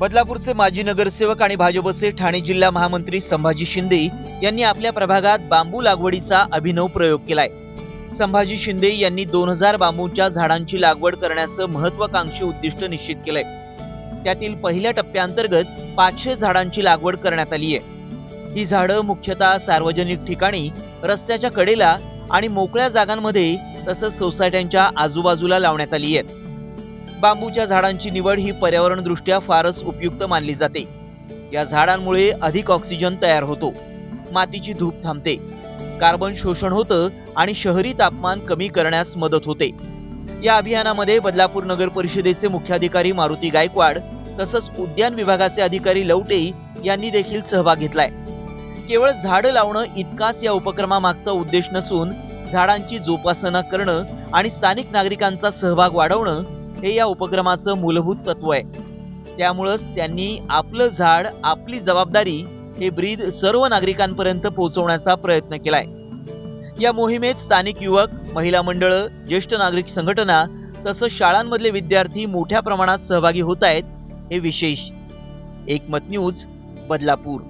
बदलापूरचे माजी नगरसेवक आणि भाजपचे ठाणे जिल्हा महामंत्री संभाजी शिंदे यांनी आपल्या प्रभागात बांबू लागवडीचा अभिनव प्रयोग केलाय. संभाजी शिंदे यांनी दोन हजार बांबूच्या झाडांची लागवड करण्याचं महत्वाकांक्षी उद्दिष्ट निश्चित केलंय. त्यातील पहिल्या टप्प्याअंतर्गत पाचशे झाडांची लागवड करण्यात आली आहे. ही झाडं मुख्यतः सार्वजनिक ठिकाणी रस्त्याच्या कडेला आणि मोकळ्या जागांमध्ये तसंच सोसायट्यांच्या आजूबाजूला लावण्यात आली आहेत. बांबूच्या झाडांची निवड ही पर्यावरणदृष्ट्या फारच उपयुक्त मानली जाते. या झाडांमुळे अधिक ऑक्सिजन तयार होतो. मातीची धूप थांबते. कार्बन शोषण होतं आणि शहरी तापमान कमी करण्यास मदत होते. या अभियानामध्ये बदलापूर नगर परिषदेचे मुख्याधिकारी मारुती गायकवाड तसंच उद्यान विभागाचे अधिकारी लवटे यांनी देखील सहभाग घेतलाय. केवळ झाडं लावणं इतकाच या उपक्रमामागचा उद्देश नसून झाडांची जोपासना करणं आणि स्थानिक नागरिकांचा सहभाग वाढवणं हे या उपक्रमाचं मूलभूत तत्व आहे. त्यामुळंच त्यांनी आपलं झाड आपली जबाबदारी हे ब्रीद सर्व नागरिकांपर्यंत पोहोचवण्याचा प्रयत्न केलाय. या मोहिमेत स्थानिक युवक महिला मंडळ ज्येष्ठ नागरिक संघटना तसंच शाळांमधले विद्यार्थी मोठ्या प्रमाणात सहभागी होत आहेत हे विशेष. एकमत न्यूज बदलापूर.